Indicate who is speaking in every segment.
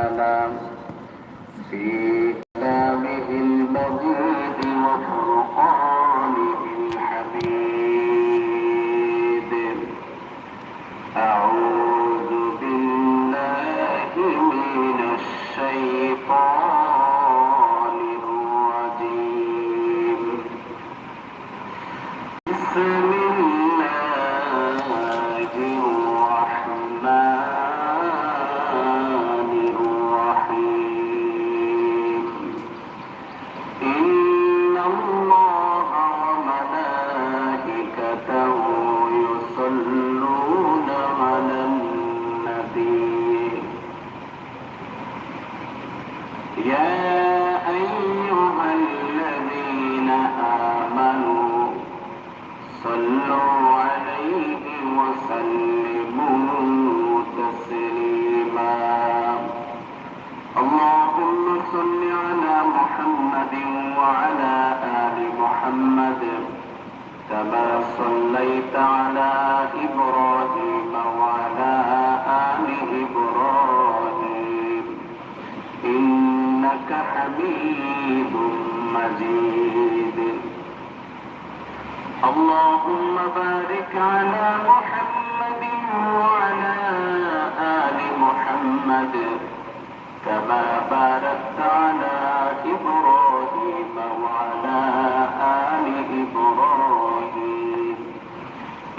Speaker 1: تعالى في كما صليت على إبراهيم وعلى آل إبراهيم إنك حميد مجيد. اللهم بارك على محمد وعلى آل محمد. كما باركت على إبراهيم وعلى آل إبراهيم.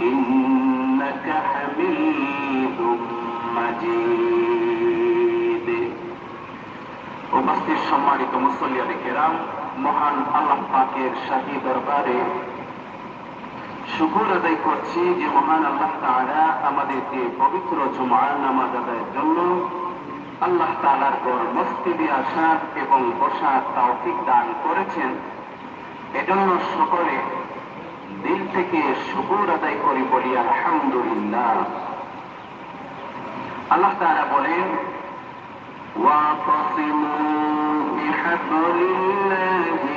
Speaker 1: إنك حميد مجيد. সম্মানিত মুসল্লিয়ানি কেরাম, মহান আল্লাহ পাকের শাহী দরবারে শুকুর আদায় করছি যে মহান আল্লাহ তারা আমাদেরকে পবিত্র জুমার নামাজ আদায়ের জন্য আল্লাহ তালার পর মস্তিদি আসার এবং বসার তৌফিক দান করেছেন। এজন্য সকলে দিল থেকে শুকুর আদায় করি বলি আলহামদুলিল্লাহ। আল্লাহ তারা বলেন, ওয়া بحبل الله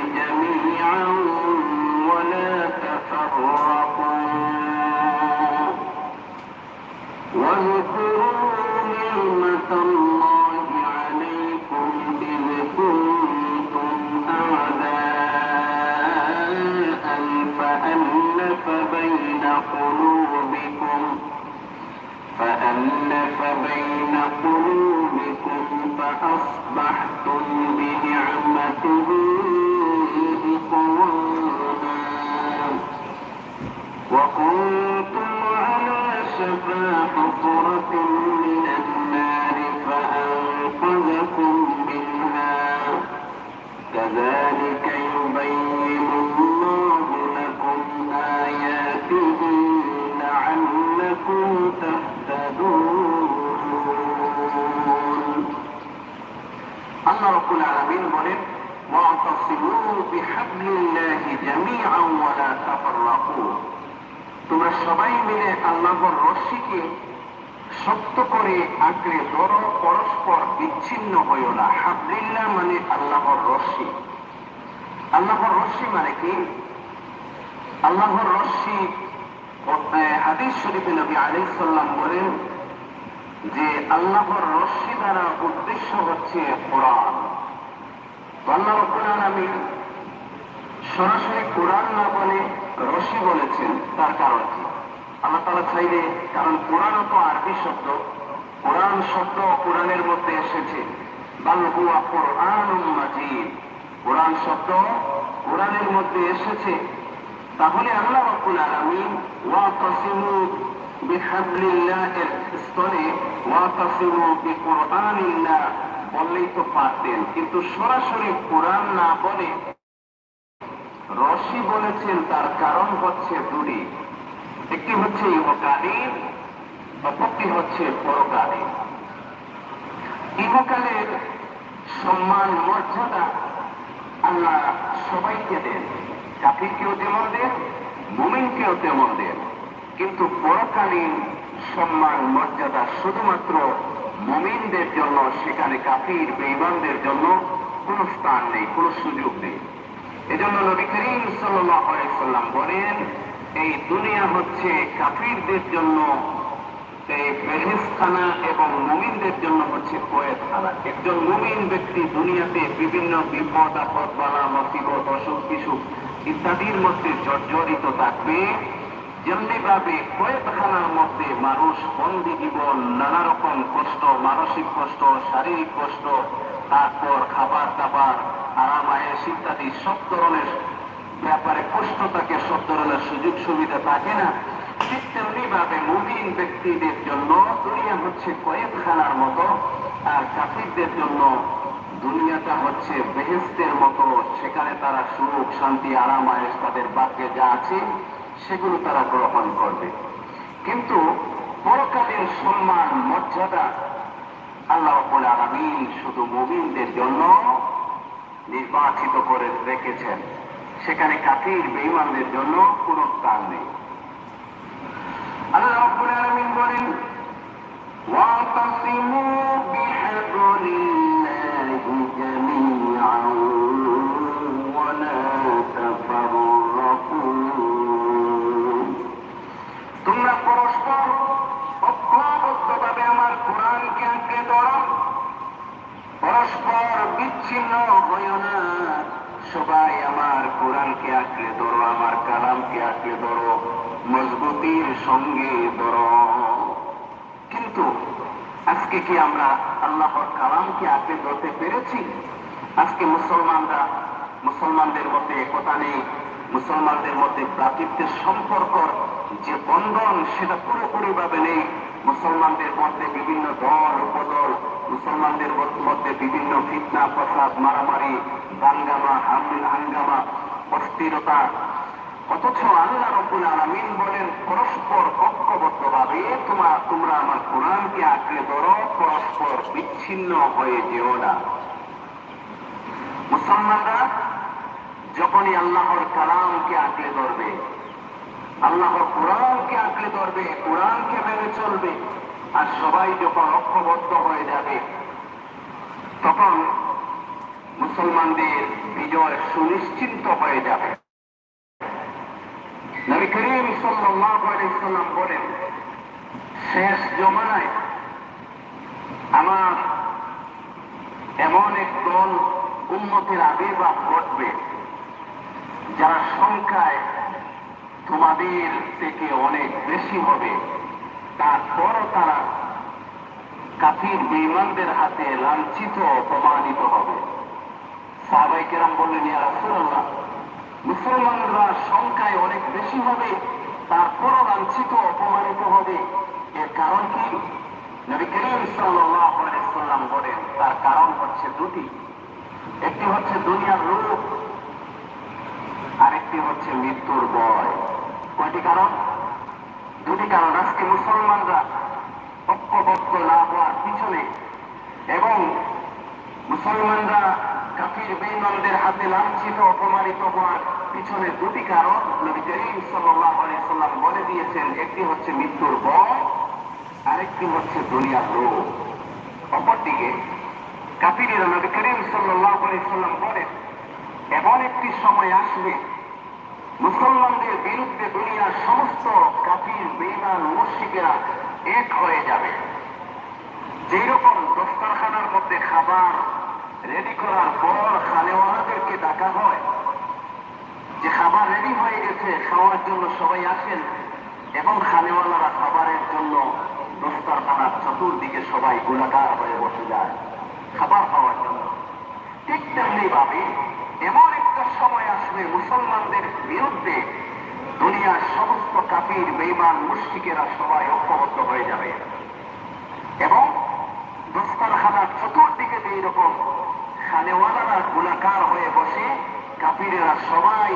Speaker 1: بحبل الله جميعا ولا تفرقوا তোমরা সবাই মিলে আল্লাহর রশ্মিকে শক্ত করে আঁকড়ে ধরো পরস্পর বিচ্ছিন্ন হইও না হাবলিল্লাহ মানে আল্লাহর রশ্মি আল্লাহর রশ্মি মানে কি আল্লাহর রশ্মি হাদিস শরীফে নবী আলাইহিস সাল্লাম বলেন যে আল্লাহর রশ্মি দ্বারা উদ্দেশ্য হচ্ছে কোরআন তো আল্লাহ রব্বুল আলামিন সরাসরি কোরআন না বলে রশি বলেছেন, তার কারণ কি? আল্লাহ তালা চাইলে, কারণ কোরআনও তো আরবি শব্দ, কোরআন শব্দ কোরআনের মধ্যে এসেছে। কোরআন কোরআন শব্দ কোরআনের মধ্যে এসেছে। তাহলে আল্লাহ রব্বুল আলামিন, ওয়াতাসিমু বিহাবলিল্লাহ এর স্তরে ওয়াতাসিমু বিকুরআনিল্লাহ বললেই তো পারতেন। কিন্তু সরাসরি কোরআন না বলে রশি বলেছেন, তার কারণ হচ্ছে দুটি। একটি হচ্ছে ইহকালীন, অপরটি হচ্ছে পরকালীন। ইহকালের সম্মান, মর্যাদা আল্লাহ সবাইকে দেন। কাফিরকেও যেমন দেন, মুমিনকেও তেমন দেন। কিন্তু পরকালীন সম্মান, মর্যাদা শুধুমাত্র মুমিনদের জন্য, সেখানে কাফির বেইমানদের জন্য কোনো স্থান নেই, কোনো সুযোগ নেই। এজন্য নবী করিম সাল্লাম বলেন, এই দুনিয়া হচ্ছে কাফিরদের জন্য, এই বেহেস্তানা এবং মুমিনদের জন্য হচ্ছে একজন মুমিন ব্যক্তি দুনিয়াতে বিভিন্ন বিপদ, আপদ, বালা, মসিবত, অসুখ, বিসুখ ইত্যাদির মধ্যে জর্জরিত থাকবে। যেমনি ভাবে কয়েকখানার মধ্যে মানুষ বন্দি জীবন নানা রকম কষ্ট, মানসিক কষ্ট, শারীরিক কষ্ট, তারপর খাবার দাবার আরাম আয়েস ইত্যাদি সব ধরনের ব্যাপারে কষ্ট থাকে সব ধরনের সুযোগ সুবিধা থাকে না। ঠিক তেমনি ভাবে মুমিন ব্যক্তিদের জন্য দুনিয়া হচ্ছে কয়েকখানার মতো, আর কাফিরদের জন্য দুনিয়াটা হচ্ছে বেহেস্তের মতো। সেখানে তারা সুখ, শান্তি আরাম আয়েস তাদের বাক্যে যা আছে সেগুলো তারা গ্রহণ করবে। কিন্তু পরকালের সম্মান, মর্যাদা আল্লাহ আলামিন শুধু মুমিনদের জন্য নির্বাচিত করে রেখেছেন। সেখানে কাফির বেইমানদের জন্য কোন স্থান নেই। আল্লাহ আলামিন বলেন, ওয়া তাসিমু জামিআন ওয়া লা তাফারু মজবুতির সঙ্গে কিন্তু আজকে কি আমরা আল্লাহর কালামকে আঁকড়ে ধরতে পেরেছি? আজকে মুসলমানরা মুসলমানদের মধ্যে একতা নেই, মুসলমানদের মধ্যে ভ্রাতৃত্বের সম্পর্ক যে বন্ধন সেটা পুরোপুরি ভাবে নেই। মুসলমানদের মধ্যে বিভিন্ন দল, উপদল, মুসলমানদের মধ্যে বিভিন্ন ফিতনা, প্রসাদ, মারামারি, দাঙ্গামা হাঙ্গামা, অস্থিরতা অথচ আল্লাহ রব্বুল আলামিন বলেন, পরস্পর ঐক্যবদ্ধভাবে তোমার তোমরা আমার কোরআনকে আঁকড়ে ধরো, পরস্পর বিচ্ছিন্ন হয়ে যেও না। মুসলমানরা যখনই আল্লাহর কালামকে আঁকড়ে ধরবে, আল্লাহর কোরআনকে আঁকড়ে ধরবে, কোরআনকে মেনে চলবে, আর সবাই যখন ঐক্যবদ্ধ হয়ে যাবে, তখন মুসলমানদের বিজয় সুনিশ্চিন্ত হয়ে যাবে। করিম সাল্লাম বলেন, শেষ জমানায় আমার এমন এক দল উন্মতের আবির্ভাব ঘটবে, যারা সংখ্যায় তোমাদের থেকে অনেক বেশি হবে। তারপরও তারা কাফির বেইমানদের হাতে লাঞ্ছিত প্রমাণিত হবে। সাহাবাই কেরাম বললেন, ইয়া রাসূলুল্লাহ মুসলমানরা সংখ্যায় অনেক বেশি হবে, তারপরও লাঞ্ছিত অপমানিত হবে। এর কারণ কি? নবী করিম সাল্লাম বলেন, তার কারণ হচ্ছে দুটি। একটি হচ্ছে দুনিয়ার লোক আরেকটি হচ্ছে মৃত্যুর বয় কয়টি কারণ? দুটি কারণ আজকে মুসলমানরা ঐক্যবদ্ধ না হওয়ার পিছনে এবং মুসলমানরা কাফির বেইমানদের হাতে লাঞ্ছিত, অপমানিত হওয়ার পিছনে দুটি কারণ নবী করিম সাল্লাম বলে দিয়েছেন, একটি হচ্ছে মৃত্যুর ভয় আরেকটি হচ্ছে দুনিয়ার লোভ অপরদিকে, কাফিরেরা নবী করিম আলাইহি সাল্লাম বলেন এমন একটি সময় আসবে, মুসলমানদের বিরুদ্ধে দুনিয়ার সমস্ত কাফির বেইমান মুশরিকেরা এক হয়ে যাবে। যেই রকম দস্তারখানার মধ্যে খাবার রেডি করার পর খানেওয়ালাদেরকে ডাকা হয় যে খাবার রেডি হয়ে গেছে খাওয়ার জন্য সবাই আসেন এবং খানেওয়ালারা খাবারের জন্য দস্তারখানার চতুর্দিকে সবাই গোলাকার হয়ে বসে যায়, খাবার পাওয়ার জন্য। ঠিক তেমনি ভাবে এমন একটা সময় আসবে মুসলমানদের বিরুদ্ধে দুনিয়ার সমস্ত কাপির বেইমান মুশরিকেরা সবাই ঐক্যবদ্ধ হয়ে যাবে। এবং দস্তারখানার চতুর্দিকে যেই রকম খানেওয়ালারা গোলাকার হয়ে বসে কাপিরেরা সবাই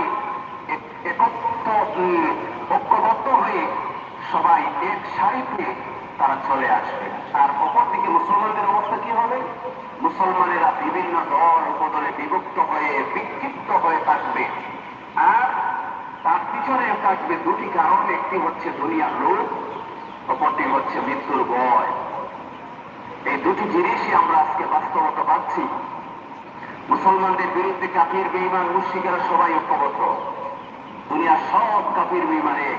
Speaker 1: ঐক্যবদ্ধ হয়ে সবাই এক সারিতে তারা চলে আসবে। আর অপরদিকে মুসলমানদের অবস্থা কি হবে? মুসলমানেরা বিভিন্ন দল উপদলে বিভক্ত হয়ে, বিক্ষিপ্ত হয়ে থাকবে। আর তার পিছনে থাকবে দুটি কারণ। একটি হচ্ছে দুনিয়ার লোক অপরটি হচ্ছে মৃত্যুর ভয়। এই দুটি জিনিসই আমরা আজকে বাস্তবতা পাচ্ছি মুসলমানদের বিরুদ্ধে কাফির বেইমান মুশরিকেরা সবাই ঐক্যবদ্ধ। দুনিয়ার সব কাফির বেইমানে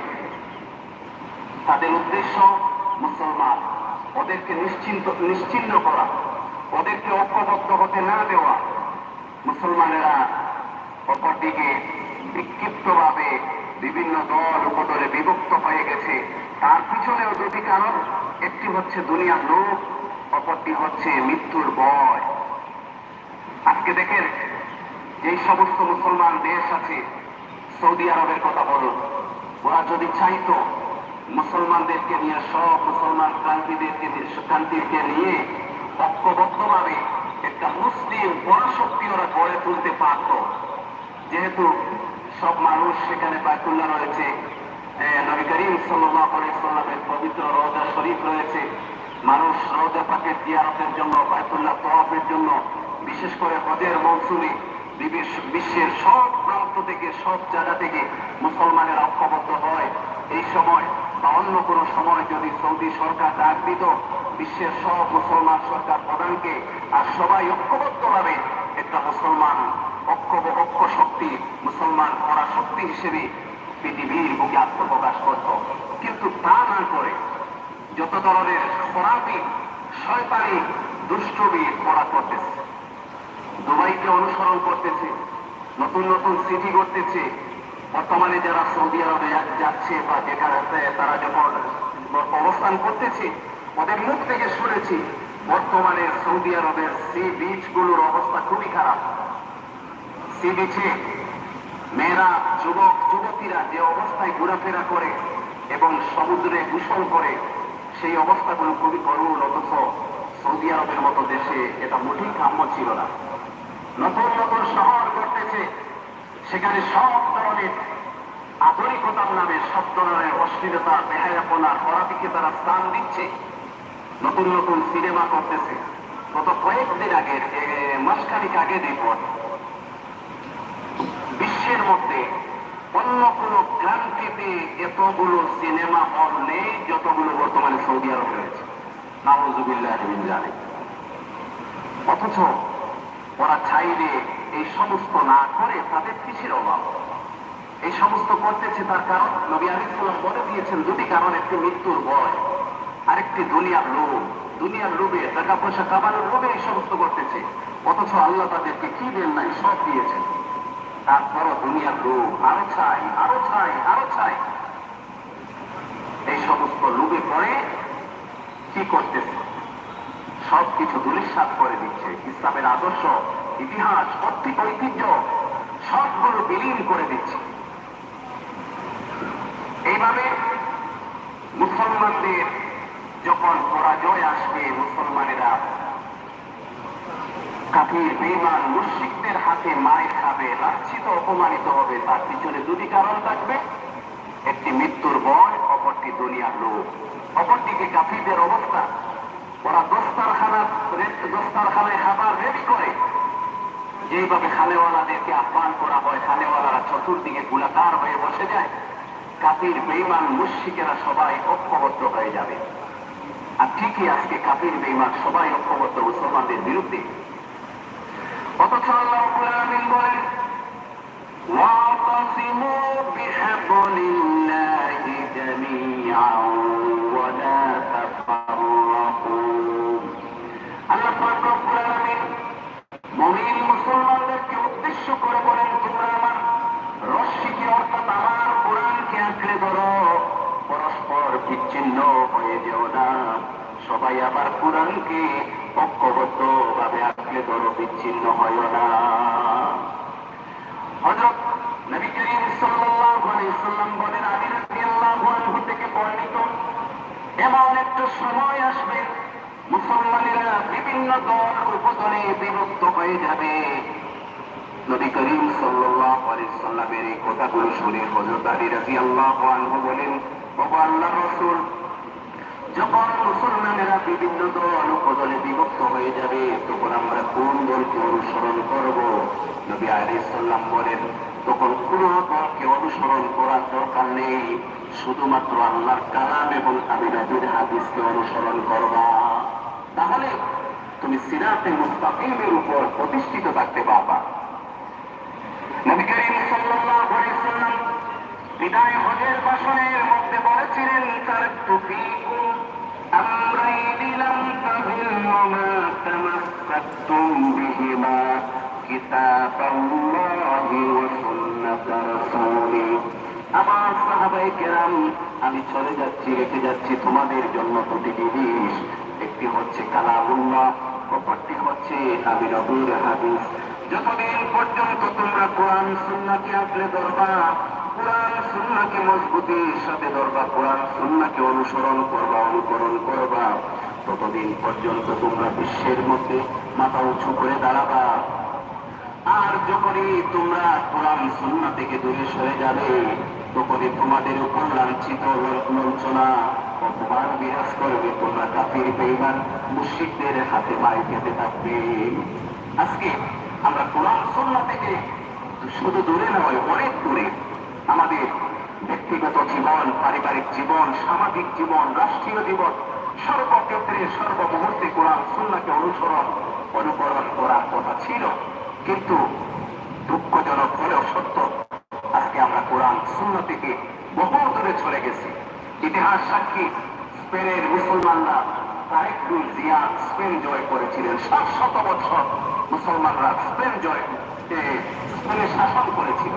Speaker 1: তাদের উদ্দেশ্য মুসলমান। ওদেরকে নিশ্চিন্ত, নিশ্চিন্ন করা। ওদেরকে ঐক্যবদ্ধ হতে না দেওয়া। মুসলমানেরা অপরদিকে বিক্ষিপ্তভাবে বিভিন্ন দল উপদলে বিভক্ত হয়ে গেছে। তার পিছনেও দুটি কারণ। একটি হচ্ছে দুনিয়ার লোক অপরটি হচ্ছে মৃত্যুর ভয়। আজকে দেখেন যেই সমস্ত মুসলমান দেশ আছে, সৌদি আরবের কথা বলুন ওরা যদি চাইতো মুসলমানদেরকে নিয়ে, সব মুসলমান ক্রান্তিদেরকে ক্রান্তিকে নিয়ে ঐক্যবদ্ধভাবে একটা মুসলিম পরাশক্তি ওরা গড়ে তুলতে পারত। যেহেতু সব মানুষ সেখানে বায়তুল্লাহ রয়েছে নবী করিম সাল্লামের পবিত্র রওজা শরীফ রয়েছে। মানুষ রওজা পাকের জিয়ারতের জন্য, বায়তুল্লাহ তওয়াফের জন্য বিশেষ করে হজের মৌসুমে বিশ্বের সব প্রান্ত থেকে, সব জায়গা থেকে মুসলমানের ঐক্যবদ্ধ হয়। এই সময় বা অন্য কোনো সময় যদি সৌদি সরকার ডাক দিত, বিশ্বের সব মুসলমান সরকার প্রধানকে, আর সবাই ঐক্যবদ্ধভাবে একটা মুসলমান ঐক্য ঐক্য শক্তি, মুসলমান করা শক্তি হিসেবে পৃথিবীর বুকে আত্মপ্রকাশ করত। কিন্তু তা না করে যত ধরনের খরাপি, শয়তানি দুষ্টবি করা করতেছে। দুবাইকে অনুসরণ করতেছে। নতুন নতুন সিটি করতেছে বর্তমানে যারা সৌদি আরবে যাচ্ছে বা যেখানে তারা যখন অবস্থান করতেছে, ওদের মুখ থেকে শুনেছি, বর্তমানে সৌদি আরবের সি বিচগুলোর অবস্থা খুবই খারাপ। সি বিচে মেয়েরা, যুবক, যুবতীরা যে অবস্থায় ঘোরাফেরা করে এবং সমুদ্রে দূষণ করে, সেই অবস্থাগুলো খুবই করুণ, অথচ সৌদি আরবের মতো দেশে এটা মোটেই কাম্য ছিল না। নতুন নতুন শহর করতেছে, সেখানে সব ধরনের আধুনিকতার নামে সব ধরনের অশ্লীলতা, বেহায়াপনা খরাপিকে তারা স্থান দিচ্ছে। নতুন নতুন সিনেমা করতেছে। গত কয়েকদিন আগে মাসখানিক আগে রিপোর্ট বিশ্বের মধ্যে অন্য কোন ক্রান্তিতে এতগুলো সিনেমা হল নেই, যতগুলো বর্তমানে সৌদি আরব রয়েছে। নাওজুবিল্লাহ জানে অথচ ওরা চাইলে এই সমস্ত না করে তাদের কিসের অভাব। এই সমস্ত করতেছে তার কারণ নবী আলিসাল্লাম বলে দিয়েছেন, দুটি কারণ, একটি মৃত্যুর ভয়, আরেকটি দুনিয়ার লোভ। দুনিয়ার লোভে টাকা পয়সা কামানোর লোভে এই সমস্ত করতেছে। অথচ আল্লাহ তাদেরকে কি দেন নাই? সব দিয়েছেন। তারপরও দুনিয়ার লোভ, আরও চাই আরও চাই আরও চাই এই সমস্ত লোভে পড়ে কি করতেছে? সব কিছু দুলিশ্বাস করে দিচ্ছে। ইসলামের আদর্শ, ইতিহাস ঐতিহ্য সবগুলো বিলীন করে দিচ্ছে। এইভাবে মুসলমানদের যখন পরাজয় আসবে, মুসলমানেরা কাফির বেমান মুশিকদের হাতে মায়ের খাবে, লাঞ্ছিত, অপমানিত হবে। তার পিছনে দুটি কারণ থাকবে। একটি মৃত্যুর ভয় অপরটি দুনিয়ার লোক অপরটিকে কাফিরদের অবস্থা। দস্তার খাবার রেডি করে। যেইভাবে খানেওয়ালাদেরকে আহ্বান করা হয় খানেওয়ালারা চতুর্দিকে গুলাকার হয়ে বসে যায়। কাপির বেইমান মুশিকেরা সবাই ঐক্যবদ্ধ হয়ে যাবে। আর ঠিকই আজকে কাপির বেইমান সবাই ঐক্যবদ্ধ মুসলমানদের বিরুদ্ধে। অথচ আল্লাহ বলেন সবাই আবার কোরআনকে ঐক্যবদ্ধ ভাবে আঁকড়ে ধরো বিচ্ছিন্ন হয় না। হযরত নবী করিম সাল্লাল্লাহু আলাইহি সাল্লাম বলেন আলী রাদিয়াল্লাহু আনহু থেকে বর্ণিত এমন একটা সময় আসবে, মুসলমানেরা বিভিন্ন দল উপদলে বিভক্ত হয়ে যাবে। নবী করিম সাল্লাল্লাহু আলাইহি সাল্লামের এই কথাগুলো শুনে হযরত আলী রাদিয়াল্লাহু আনহু বলেন, ওগো আল্লাহর রাসূল যখন মুসলমানেরা বিভিন্ন দল উপদলে বিভক্ত হয়ে যাবে, তখন আমরা কোন দলকে অনুসরণ করব? নবী আলাইহিস সাল্লাম বলেন, তখন কোন দলকে অনুসরণ করার দরকার নেই। শুধুমাত্র আল্লাহর কালাম এবং আমি নবীর হাদিসকে অনুসরণ করবা। তাহলে তুমি সিরাতে মুস্তাকিমের উপর প্রতিষ্ঠিত থাকতে পারবা। নবী করিম বিদায় হজের ভাষণের মধ্যে বলেছিলেন, তার টুপিকুম أمرين لم تضلوا ما تمسكتم بهما كتاب الله وسنة رسوله আমার সাহাবাই কেরাম আমি চলে যাচ্ছি রেখে যাচ্ছি তোমাদের জন্য দুটি জিনিস একটি হচ্ছে কালামুল্লাহ অপরটি হচ্ছে আমি নবীর হাদিস যতদিন পর্যন্ত তোমরা কোরআন সুন্নাকে আঁকড়ে ধরবা কোরআন সুন্নাকে মজবুতির সাথে ধরবা কোরআন সুন্নাকে অনুসরণ করবা, অনুকরণ করবা। ততদিন পর্যন্ত তোমরা বিশ্বের মধ্যে মাথা উঁচু করে দাঁড়াবা। আর যখনই তোমরা কোরআন সুন্না থেকে দূরে সরে যাবে, তখনই তোমাদের উপর লাঞ্ছিত লাঞ্ছনা, অপমান বিরাজ করবে। তোমরা কাফির বেইমান মুশিকদের হাতে মারি খেতে থাকবে। আজকে আমরা কোরআন সুন্না থেকে শুধু দূরে নয়, অনেক দূরে আমাদের ব্যক্তিগত জীবন, পারিবারিক জীবন, সামাজিক জীবন, রাষ্ট্রীয় জীবন, সর্বক্ষেত্রে, সর্বমুহূর্তে কোরআন সুন্নাকে অনুসরণ, অনুকরণ করার কথা ছিল। কিন্তু দুঃখজনক হলেও সত্য, আজকে আমরা কোরআন শূন্য থেকে বহু দূরে চলে গেছি। ইতিহাস সাক্ষী, স্পেনের মুসলমানরা তারেকুল জিয়া স্পেন জয় করেছিলেন। সাত শত বছর মুসলমানরা স্পেন জয় স্পেনে শাসন করেছিল।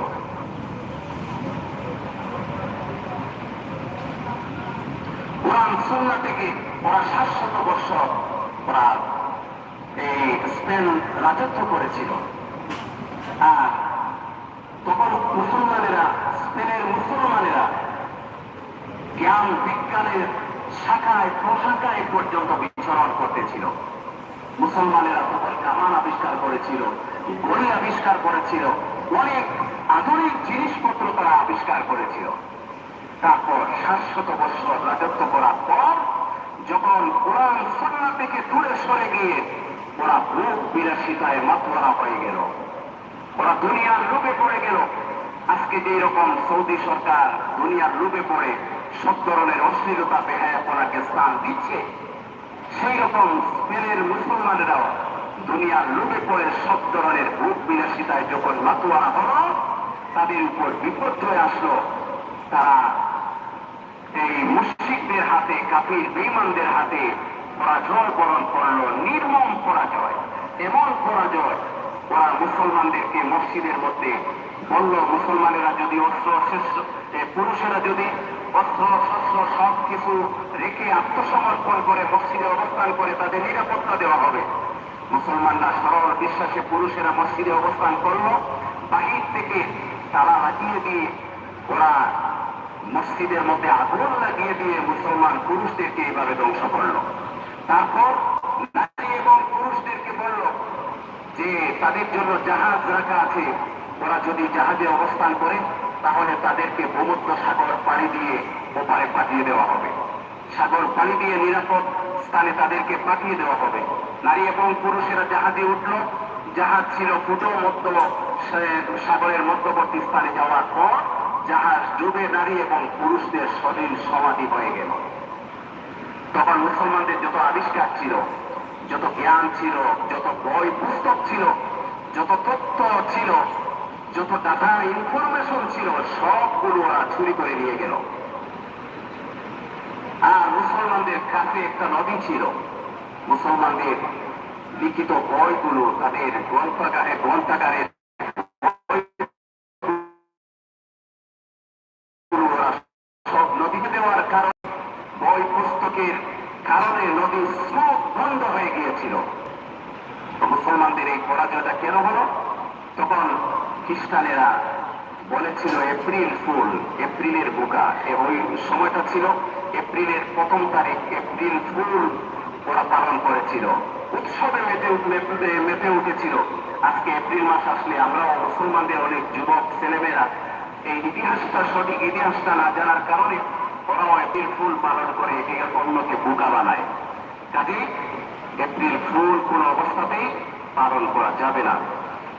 Speaker 1: কোরআন সুন্না থেকে ওরা সাত শত বছর ওরা এই স্পেন রাজত্ব করেছিল। আর তখন মুসলমানেরা, স্পেনের মুসলমানেরা জ্ঞান বিজ্ঞানের শাখায়, প্রশাখায় পর্যন্ত বিচরণ করতেছিল। মুসলমানেরা তখন কামান আবিষ্কার করেছিল গড়ি আবিষ্কার করেছিল, অনেক আধুনিক জিনিসপত্র তারা আবিষ্কার করেছিল। তারপর শাশ্বত বৎসর রাজত্ব করার পর যখন কোরআন সন্না থেকে দূরে সরে গিয়ে ওরা ভোগ বিলাসিতায় মাতোয়ারা হয়ে গেল। ওরা দুনিয়ার লোভে পড়ে গেল। আজকে যে রকম সৌদি সরকার দুনিয়ার লোভে পড়ে, সব ধরনের অশ্লীলতা বেহায়াপনাকে স্থান দিচ্ছে, সেই রকম স্পেনের মুসলমানেরাও দুনিয়ার লোভে পড়ে, সব ধরনের ভোগ বিলাসিতায় যখন মাতোয়ারা হলো, তাদের উপর বিপর্যয় আসলো। তারা এই মুশিকদের হাতে, কাফির বেইমানদের হাতে পরাজয় বরণ করল নির্মম পরাজয়। এমন পরাজয় ওরা মুসলমানদেরকে মসজিদের মধ্যে বলল, মুসলমানেরা যদি অস্ত্র পুরুষেরা যদি অস্ত্র, শস্ত্র সব কিছু রেখে আত্মসমর্পণ করে মসজিদে অবস্থান করে, তাদের নিরাপত্তা দেওয়া হবে। মুসলমানরা সরল বিশ্বাসে পুরুষেরা মসজিদে অবস্থান করল। বাহির থেকে তারা লাগিয়ে দিয়ে ওরা মসজিদের মধ্যে আগুন লাগিয়ে দিয়ে মুসলমান পুরুষদেরকে এইভাবে ধ্বংস করল। তারপর নারী এবং পুরুষদেরকে বলল যে তাদের জন্য জাহাজ রাখা আছে। ওরা যদি জাহাজে অবস্থান করে, তাহলে তাদেরকে ভূমধ্য সাগর পাড়ি দিয়ে ওপারে পাঠিয়ে দেওয়া হবে। সাগর পানি দিয়ে নিরাপদ স্থানে তাদেরকে পাঠিয়ে দেওয়া হবে। নারী এবং পুরুষেরা জাহাজে উঠল। জাহাজ ছিল ফুটো মধ্য সাগরের মধ্যবর্তী স্থানে যাওয়ার পর জাহাজ ডুবে নারী এবং পুরুষদের শরীর সমাধি হয়ে গেল। তখন মুসলমানদের যত আবিষ্কার ছিল, যত জ্ঞান ছিল, যত বই পুস্তক ছিল, যত তথ্য ছিল, যত ডাটা ইনফরমেশন ছিল, সবগুলো ওরা চুরি করে নিয়ে গেল। আর মুসলমানদের কাছে একটা নদী ছিল। মুসলমানদের লিখিত বইগুলো তাদের গ্রন্থাগারে গ্রন্থাগারের বইগুলো ওরা সব নদীতে দেওয়ার কারণে বই পুস্তকের কারণে নদীর স্রোত বন্ধ হয়ে গিয়েছিল তো মুসলমানদের এই পরাজয়টা কেন হলো তখন খ্রিস্টানেরা বলেছিল এপ্রিল ফুল এপ্রিলের বোকা এ ওই সময়টা ছিল, এপ্রিলের প্রথম তারিখ, এপ্রিল ফুল ওরা পালন করেছিল। উৎসবে মেতে মেতে উঠেছিল। আজকে এপ্রিল মাস আসলে আমরা মুসলমানদের অনেক যুবক ছেলেমেয়েরা এই ইতিহাসটা সঠিক ইতিহাসটা না জানার কারণে ওরাও এপ্রিল ফুল পালন করে একে অন্যকে বোকা বানায়। কাজে এপ্রিল ফুল কোন অবস্থাতেই পালন করা যাবে না।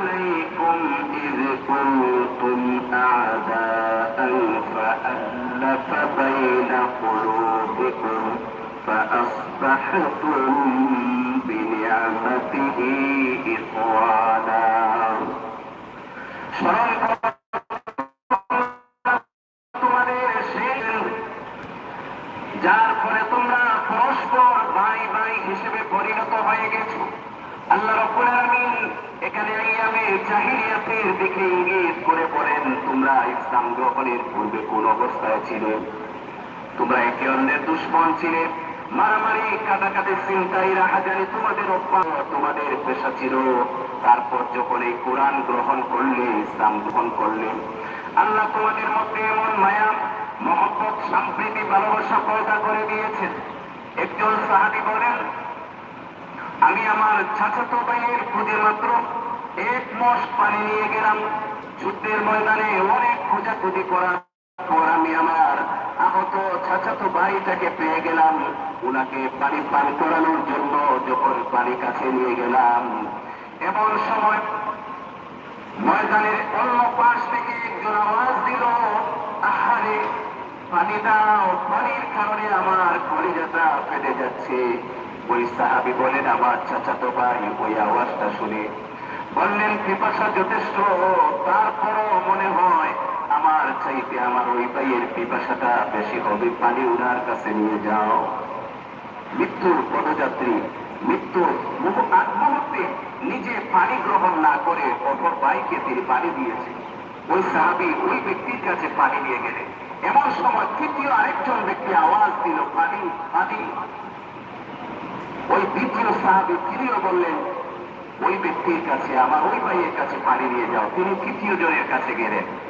Speaker 1: عليكم إذ كنتم أعداء فألف بين قلوبكم فأصبحتم بنعمته إخوانا. দুশ্মন ছিলে। মারামারি কাটাকাটি চিন্তাই রাহাজানি তোমাদের তোমাদের পেশা ছিল। তারপর যখন এই কোরআন গ্রহণ করলে, ইসলাম গ্রহণ করলে, আল্লাহ তোমাদের মধ্যে এমন মায়া, মহব্বত, সম্প্রীতি, ভালোবাসা পয়দা করে দিয়েছেন। একজন সাহাবি বলেন, আমি আমার চাচাতো ভাইয়ের খুঁজে মাত্র এক মাস পানি নিয়ে গেলাম। যুদ্ধের ময়দানে অনেক খোঁজাখুঁজি করার পর আমি আমার আহত চাচাতো ভাইটাকে পেয়ে গেলাম। ওনাকে পানি পান করানোর জন্য যখন পানি কাছে নিয়ে গেলাম। এমন সময় ময়দানের অন্য পাশ থেকে একজন আওয়াজ দিল, আহারে, পানি দাও, পানির কারণে আমার কলিজাটা ফেটে যাচ্ছে। ওই সাহাবি বলেন, আমার চাচাতো ভাই ওই আওয়াজটা শুনে বললেন পিপাসা যথেষ্ট, তারপরও মনে হয় চাইতে আমার ওই ভাইয়ের পিপাসাটা বেশি হবে, পানি উনার কাছে নিয়ে যাও। মৃত্যুর পদযাত্রী, মৃত্যুর মুহূ- আগ মুহূর্তে নিজে পানি গ্রহণ না করে অপর ভাইকে তিনি পানি দিয়েছে ওই সাহাবি ওই ব্যক্তির কাছে পানি নিয়ে গেলেন। এমন সময় তৃতীয় আরেকজন ব্যক্তি আওয়াজ দিল, পানি পানি। ওই দ্বিতীয় সাহাবি তিনিও বললেন, ওই ব্যক্তির কাছে, আমার ওই ভাইয়ের কাছে পানি নিয়ে যাও। তিনি তৃতীয় জনের কাছে গেলেন।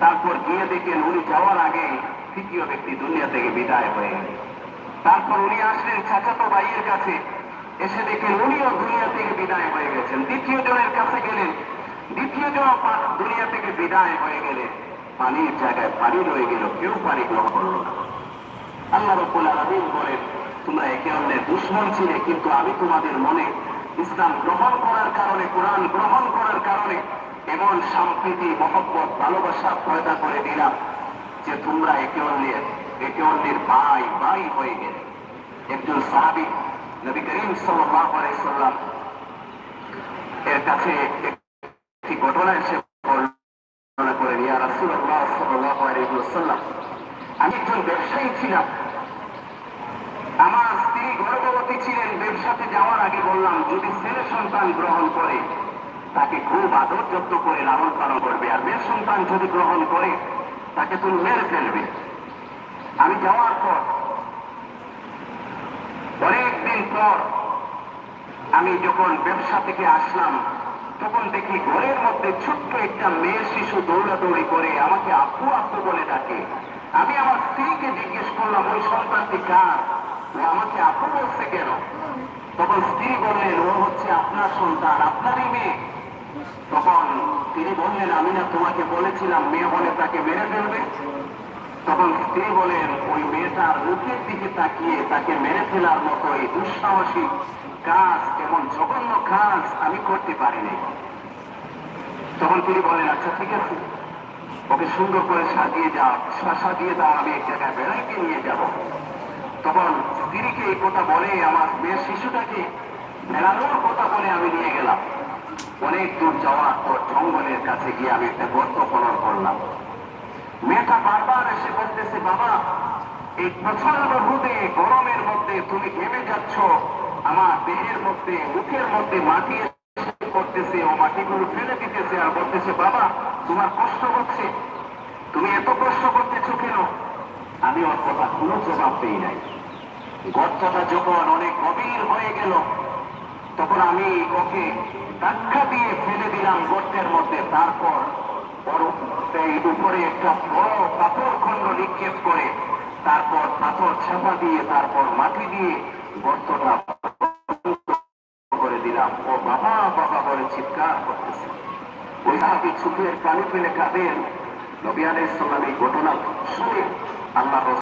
Speaker 1: তারপর গিয়ে দেখেন উনি যাওয়ার আগে তৃতীয় ব্যক্তি দুনিয়া থেকে বিদায় হয়ে গেলেন তারপর উনি আসলেন চাচাতো ভাইয়ের কাছে। এসে দেখেন উনিও দুনিয়া থেকে বিদায় হয়ে গেছেন। দ্বিতীয় জনের কাছে গেলেন। দ্বিতীয় জন দুনিয়া থেকে বিদায় হয়ে গেলেন। পানির জায়গায় পানি রয়ে গেল, কেউ পানি গ্রহণ করল না। আল্লাহ রব্বুল আলামিন বলেন, তোমরা একে অন্যের দুশ্মন ছিলে, কিন্তু আমি তোমাদের মনে ইসলাম গ্রহণ করার কারণে, কোরআন গ্রহণ করার কারণে এমন সম্প্রীতি, মহব্বত, ভালোবাসা পয়দা করে দিলাম যে তোমরা একে অন্যের একে অন্যের ভাই ভাই হয়ে গেলে। একজন সাহাবি নবী করিম সাল্লাম এর কাছে একটি ঘটনা এসে বর্ণনা করেন, ইয়া রাসূলুল্লাহ সাল্লাল্লাহু আলাইহি ওয়াসাল্লাম, আমি একজন ব্যবসায়ী ছিলাম। আমার স্ত্রী গর্ভবতী ছিলেন, ব্যবসাতে যাওয়ার আগে বললাম, যদি ছেলে সন্তান গ্রহণ করে তাকে খুব আদর যত্ন করে লালন পালন করবে। আর মেয়ের সন্তান যদি গ্রহণ করে, তাকে তুমি মেরে ফেলবে। আমি যাওয়ার পর, অনেকদিন পর আমি যখন ব্যবসা থেকে আসলাম, তখন দেখি ঘরের মধ্যে ছোট্ট একটা মেয়ে শিশু দৌড়াদৌড়ি করে আমাকে আপু আপু বলে ডাকে। আমি আমার স্ত্রীকে জিজ্ঞেস করলাম, ওই সন্তানটি কার? ও আমাকে আপু বলছে, কেন? তখন স্ত্রী বললেন, ও হচ্ছে আপনার সন্তান, আপনারই মেয়ে। তখন তিনি বললেন, আমি না তোমাকে বলেছিলাম, মেয়ে বলে তাকে মেরে ফেলবে। তখন স্ত্রী বলেন, ওই মেয়েটার মুখের দিকে তাকিয়ে তাকে মেরে ফেলার মতো এই দুঃসাহসিক কাজ, এমন জঘন্য কাজ আমি করতে পারিনি। তখন তিনি বলেন আচ্ছা ঠিক আছে, ওকে সুন্দর করে সাজিয়ে সা- সাজিয়ে দাও, আমি এক জায়গায় বেড়াইতে নিয়ে যাব। তখন স্ত্রীকে এই কথা বলে, আমার মেয়ের শিশুটাকে মেলানোর কথা বলে আমি নিয়ে গেলাম। অনেক দূর যাওয়ার পর জঙ্গলের কাছে গিয়ে আমি একটা গর্ত খনন করলাম। মেয়েটা বারবার এসে বলতেছে, বাবা, এই প্রচণ্ড রোদে গরমের মধ্যে তুমি ঘেমে যাচ্ছ। আমার দেহের মধ্যে, মুখের মধ্যে মাটি করতেছে ও মাটিগুলো ফেলে দিতেছে আর বলতেছে, বাবা, তোমার কষ্ট হচ্ছে। তুমি এত কষ্ট করতেছো কেন? আমি ওর কথা কোনো জবাব পেই নাই। গর্তটা যখন অনেক গভীর হয়ে গেল তখন আমি ওকে ধাক্কা দিয়ে ফেলে দিলাম গর্তের মধ্যে। তারপর এই উপরে একটা বড় পাথর খণ্ড নিক্ষেপ করে তারপর পাথর ছাপা দিয়ে তারপর মাটি দিয়ে গর্তটা করে দিলাম। ও বাবা বাবা চিৎকার করতেছে। ওই সাহাবি চোখের পানি ফেলে কাঁদেন। নবী আলাইহিস সালাম ঘটনা শুনে আল্লাহ